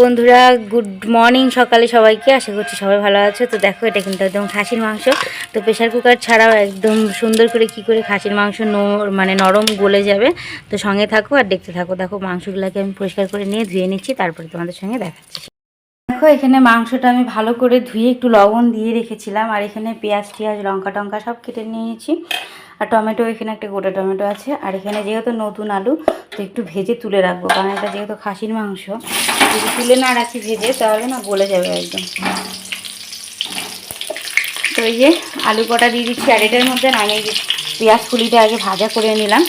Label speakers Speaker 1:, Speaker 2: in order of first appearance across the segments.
Speaker 1: বন্ধুরা, good morning সকালে সবাইকে। আশা করছি সবাই ভালো আছে। তো দেখো, এটা কিন্তু একদম খাসির মাংস। তো প্রেশার কুকার ছাড়াও একদম সুন্দর করে কি করে খাসির মাংস মানে নরম গলে যাবে। তো সঙ্গে থাকো আর দেখতে থাকো। দেখো, মাংসগুলোকে আমি পরিষ্কার করে নিয়ে ধুয়ে নিচ্ছি। তারপরে তোমাদের সঙ্গে দেখাচ্ছি। দেখো, এখানে মাংসটা আমি ভালো করে ধুয়ে একটু লবণ দিয়ে রেখেছিলাম। আর এখানে পেঁয়াজ টিয়াজ লঙ্কা টঙ্কা সব কেটে নিয়েছি। আর টমেটো এখানে একটা গোটা টমেটো আছে। আর এখানে যেহেতু নতুন আলু, তো একটু ভেজে তুলে রাখব, কারণ এটা যেহেতু খাসির মাংস। যদি তুলে না রাখি ভেজে, তাহলে না গলে যাবে একদম। তো এই যে আলু কটা দিয়ে দিচ্ছি, আর এটার মধ্যে আমি পেঁয়াজ কুলিটা আগে ভাজা করে নিলাম।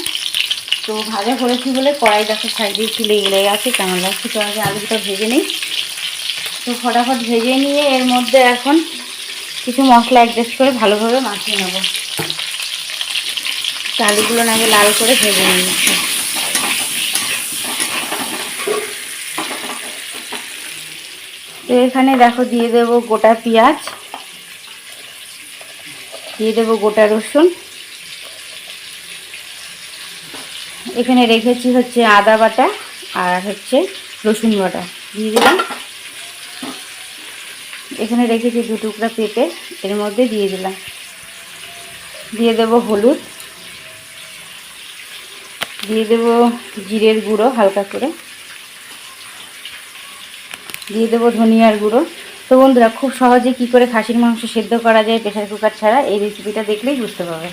Speaker 1: তো ভাজা করেছি বলে কড়াই দেখো সাইডে একটু লেগে লেগে আছে কেমন লাগছে তো আগে আলুটা ভেজে নিই। তো ফটাফট ভেজে নিয়ে এর মধ্যে এখন কিছু মশলা অ্যাডজাস্ট করে ভালোভাবে মাখিয়ে নেব। আলুগুলো আগে লাল করে ভেজে নিচ্ছি তো এখানে দেখো দিয়ে দেব গোটা পেঁয়াজ, দিয়ে দেব গোটা রসুন। এখানে রেখেছি হচ্ছে আদা বাটা আর হচ্ছে রসুন বাটা। দিয়ে দিলাম। এখানে রেখেছি দু টুকরা পেঁপে, এর মধ্যে দিয়ে দিলাম। দিয়ে দেব হলুদ। দিয়ে দেব জিরের গুঁড়ো হালকা করে। দিয়ে দেবো ধনিয়ার গুঁড়ো। তো বন্ধুরা, খুব সহজে কি করে খাসির মাংস সেদ্ধ করা যায় প্রেশার কুকার ছাড়া, এই রেসিপিটা দেখলেই বুঝতে পারবে।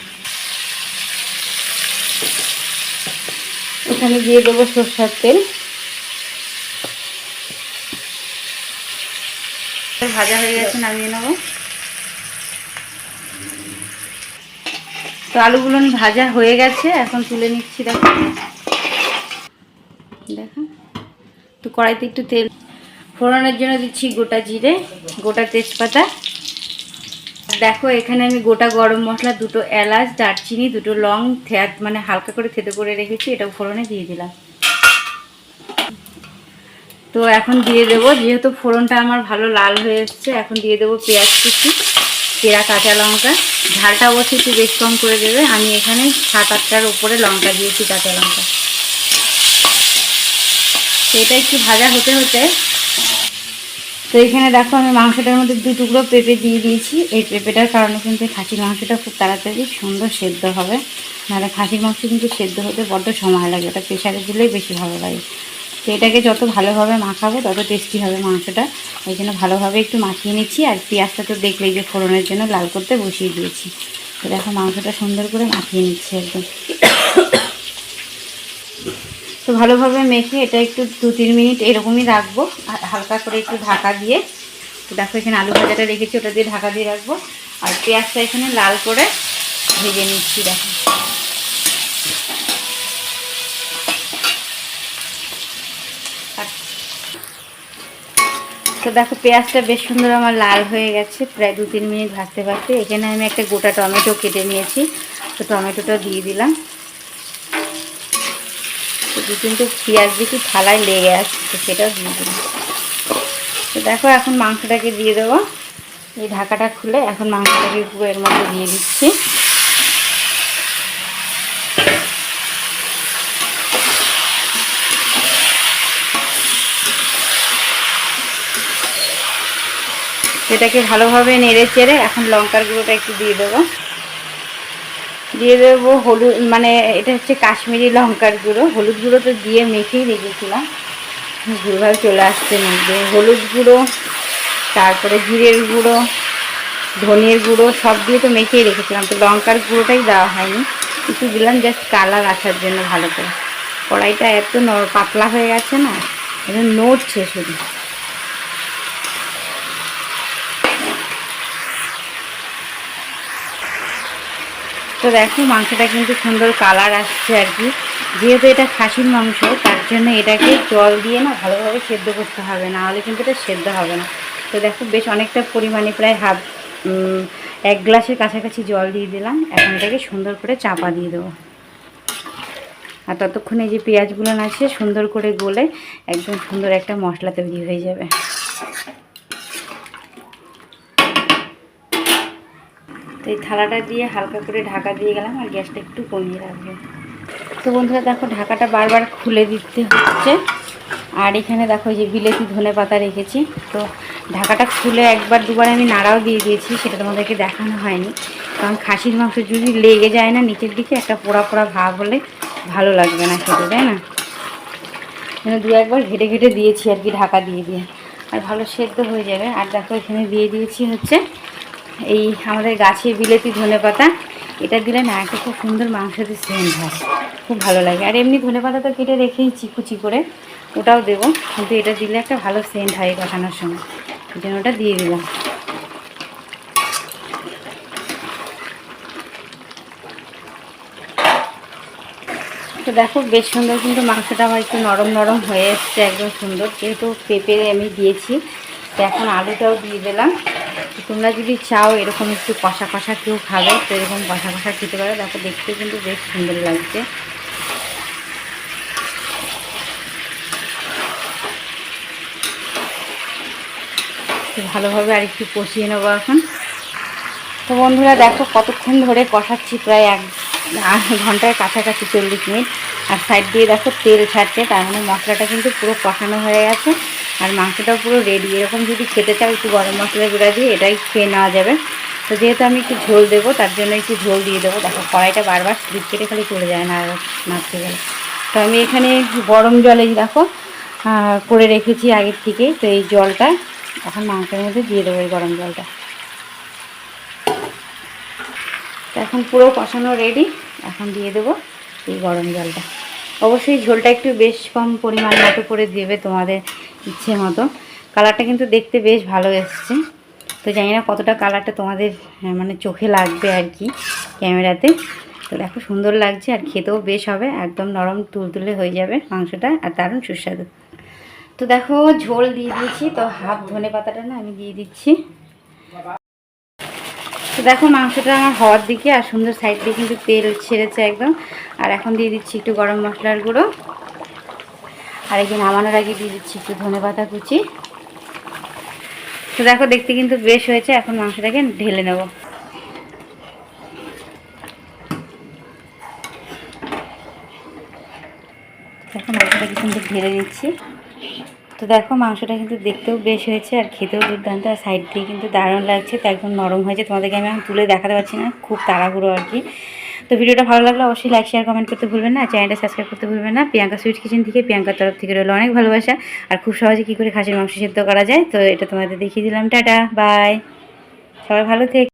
Speaker 1: এখানে দিয়ে দেবো সরষার তেল। ভাজা হয়ে গেছে, নামিয়ে নেব। তো আলুগুলো ভাজা হয়ে গেছে, এখন তুলে নিচ্ছি দেখো। দেখো, তো কড়াইতে একটু তেল ফোড়নের জন্য দিচ্ছি গোটা জিরে, গোটা তেজপাতা। দেখো, এখানে আমি গোটা গরম মশলা, দুটো এলাচ, দারচিনি, দুটো লং থ্যাত মানে হালকা করে থেতো করে রেখেছি, এটা ফোড়নে দিয়ে দিলাম। তো এখন দিয়ে দেবো, যেহেতু ফোড়নটা আমার ভালো লাল হয়ে এসছে, এখন দিয়ে দেবো পেঁয়াজ কুচি। পেঁয়া কাঁচা লঙ্কা। ঝালটা অবশ্যই একটু বেশ কম করে দেবে। আমি এখানে সাত আটটার উপরে লঙ্কা দিয়েছি কাঁচা লঙ্কা। এটা একটু ভাজা হতে হতে তো এখানে দেখো আমি মাংসটার মধ্যে দু টুকরো পেঁপে দিয়ে দিয়েছি। এই পেঁপেটার কারণে কিন্তু খাসির মাংসটা খুব তাড়াতাড়ি সুন্দর সেদ্ধ হবে। নাহলে খাসির মাংস কিন্তু সেদ্ধ হতে বড্ড সময় লাগে। ওটা প্রেশারে দিলেই বেশি ভালো লাগে। তো এটাকে যত ভালোভাবে মাখাবো, তত টেস্টি হবে মাংসটা। ওই জন্য ভালোভাবে একটু মাখিয়ে নিচ্ছি, আর পেঁয়াজটা তো দেখলেই যে ফোড়নের জন্য লাল করতে বসিয়ে দিয়েছি। তো দেখো মাংসটা সুন্দর করে মাখিয়ে নিচ্ছি একদম। তো ভালোভাবে মেখে এটা একটু দু তিন মিনিট এরকমই রাখব হালকা করে একটু ঢাকা দিয়ে। তো দেখো এখানে আলু ভাজাটা রেখেছি, ওটা দিয়ে ঢাকা দিয়ে রাখব। আর পেঁয়াজটা এখানে লাল করে ভেজে নিচ্ছি, দেখো। তো দেখো পেঁয়াজটা বেশ সুন্দর আমার লাল হয়ে গেছে, প্রায় দু তিন মিনিট ভাজতে ভাজতে। এখানে আমি একটা গোটা টমেটো কেটে নিয়েছি, তো টমেটোটা দিয়ে দিলাম। দু তিনটে পেঁয়াজ দেখি থালায় লেগে তো সেটাও দিয়ে দিলাম। তো দেখো এখন মাংসটাকে দিয়ে দেবো। এই ঢাকাটা খুলে এখন মাংসটাকে এর মধ্যে দিয়ে দিচ্ছি। এটাকে ভালোভাবে নেড়ে চেড়ে এখন লঙ্কার গুঁড়োটা একটু দিয়ে দেবো। দিয়ে দেবো হলুদ মানে এটা হচ্ছে কাশ্মীরি লঙ্কার গুঁড়ো। হলুদ গুঁড়ো তো দিয়ে মেখেই রেখেছিলাম। ভুলভাল চলে আসছে মধ্যে হলুদ গুঁড়ো, তারপরে জিরের গুঁড়ো, ধনের গুঁড়ো, সব দিয়ে তো মেখেই রেখেছিলাম। তো লঙ্কার গুঁড়োটাই দেওয়া হয়নি। একটু দিলাম জাস্ট কালার আসার জন্য ভালো করে। কড়াইটা এত পাতলা হয়ে গেছে না এটা নড়ছে শুধু। তো দেখো মাংসটা কিন্তু সুন্দর কালার আসছে আর কি। যেহেতু এটা খাসির মাংস, তার জন্য এটাকে জল দিয়ে না ভালোভাবে সেদ্ধ করতে হবে না হলে কিন্তু এটা সেদ্ধ হবে না। তো দেখো বেশ অনেকটা পরিমাণে প্রায় হাফ এক গ্লাসের কাছাকাছি জল দিয়ে দিলাম। এখন এটাকে সুন্দর করে চাপা দিয়ে দেবো। আর ততক্ষণে যে পেঁয়াজগুলো আছে, সুন্দর করে গলে একদম সুন্দর একটা মশলা তৈরি হয়ে যাবে। তো এই থালাটা দিয়ে হালকা করে ঢাকা দিয়ে গেলাম আর গ্যাসটা একটু কমিয়ে রাখব। তো বন্ধুরা, দেখো ঢাকাটা বারবার খুলে দিতে হচ্ছে। আর এখানে দেখো যে বিলেতি ধনে পাতা রেখেছি। তো ঢাকাটা খুলে একবার দুবার আমি নাড়াও দিয়ে দিয়েছি, সেটা তোমাদেরকে দেখানো হয়নি। কারণ খাসির মাংস যদি লেগে যায় না নিচের দিকে, একটা পোড়া পোড়া ভাব হলে ভালো লাগবে না খেতে, তাই না? মানে দু একবার ঘেটে ঘেটে দিয়েছি আর কি ঢাকা দিয়ে দিয়ে। আর ভালো সেদ্ধ হয়ে যাবে। আর দেখো এখানে দিয়ে দিয়েছি হচ্ছে এই আমাদের গাছের বিলেতি ধনে পাতা এটা দিলে না একটা খুব সুন্দর মাংস দিয়ে সেন্ট হয়, খুব ভালো লাগে। আর এমনি ধনে পাতা তো কেটে রেখেই চিকুচি করে ওটাও দেবো, কিন্তু এটা দিলে একটা ভালো সেন্ট হয় কষানোর সময়। এই জন্য ওটা দিয়ে দিলাম। তো দেখো, বেশ সুন্দর কিন্তু মাংসটা আমার একটু নরম নরম হয়ে এসছে, একদম সুন্দর। যেহেতু পেঁপে আমি দিয়েছি, তো এখন আলুটাও দিয়ে দিলাম। তোমরা যদি চাও এরকম একটু কষা কষা কেউ খাবে, তো এরকম কষা কষা খেতে পারো। দেখো, দেখতে কিন্তু বেশ সুন্দর লাগছে। ভালোভাবে আর একটু কষিয়ে নেব এখন। তো বন্ধুরা, দেখো, কতক্ষণ ধরে কষাচ্ছি, প্রায় এক ঘণ্টার কাছাকাছি, চল্লিশ মিনিট। আর সাইড দিয়ে দেখো, তেল ছাড়ছে, তার মানে মশলাটা কিন্তু পুরো কষানো হয়ে গেছে। আর মাংসটাও পুরো রেডি এরকম যদি খেতে চাও একটু গরম মশলা গুঁড়া দিয়ে, এটাই খেয়ে নেওয়া যাবে। তো যেহেতু আমি একটু ঝোল দেবো, তার জন্য একটু ঝোল দিয়ে দেবো। দেখো, কড়াইটা বারবার স্লিপ কেটে খালি চলে যায় না, নাড়তে গেলে। তো আমি এখানে গরম জলে দেখো করে রেখেছি আগের থেকে। তো এই জলটা এখন মাংসের মধ্যে দিয়ে দেবো এই গরম জলটা। এখন পুরো কষানো রেডি এখন দিয়ে দেবো এই গরম জলটা। অবশ্যই ঝোলটা একটু বেশ কম পরিমাণ মতো করে দেবে তোমাদের ইচ্ছে মতো। কালারটা কিন্তু দেখতে বেশ ভালো এসছে। তো জানি না কতটা কালারটা তোমাদের হ্যাঁ, মানে চোখে লাগবে আর কি ক্যামেরাতে। তো দেখো সুন্দর লাগছে আর খেতেও বেশ হবে একদম নরম তুলতুলে হয়ে যাবে মাংসটা আর দারুণ সুস্বাদু। তো দেখো ঝোল দিয়ে দিয়েছি তো হাফ ধনে পাতাটা না আমি দিয়ে দিচ্ছি। তো দেখো মাংসটা আমার হওয়ার দিকে আর সুন্দর সাইড দিয়ে কিন্তু তেল ছেড়েছে একদম। আর এখন দিয়ে দিচ্ছি একটু গরম মশলার গুঁড়ো। আর যে নামানোর আগে দিয়ে দিচ্ছি একটু ধনে পাতা কুচি। তো দেখো, দেখতে কিন্তু বেশ হয়েছে। এখন মাংসটাকে ঢেলে নেব। দেখো, মাংসটাকে কিন্তু ঢেলে নিচ্ছি তো দেখো, মাংসটা কিন্তু দেখতেও বেশ হয়েছে আর খেতেও দুর্দান্ত। আর সাইড দিয়ে কিন্তু দারুণ লাগছে। তো একদম নরম হয়েছে। তোমাদেরকে আমি এখন তুলে দেখাতে পারছি না। খুব তাড়াহুড়ো আর কি। তো ভিডিওটা ভালো লাগলে অবশ্যই লাইক শেয়ার কমেন্ট করতে ভুলবেন না। চ্যানেলটা সাবস্ক্রাইব করতে ভুলবেন না। প্রিয়াঙ্কা সুইট কিচেন থেকে প্রিয়াঙ্কার তরফ থেকে রইল অনেক ভালোবাসা। আর খুব সহজে কী করে খাসির মাংস সিদ্ধ করা যায়? তো এটা তোমাদের দেখিয়ে দিলাম। টাটা বাই সবাই ভালো থেকে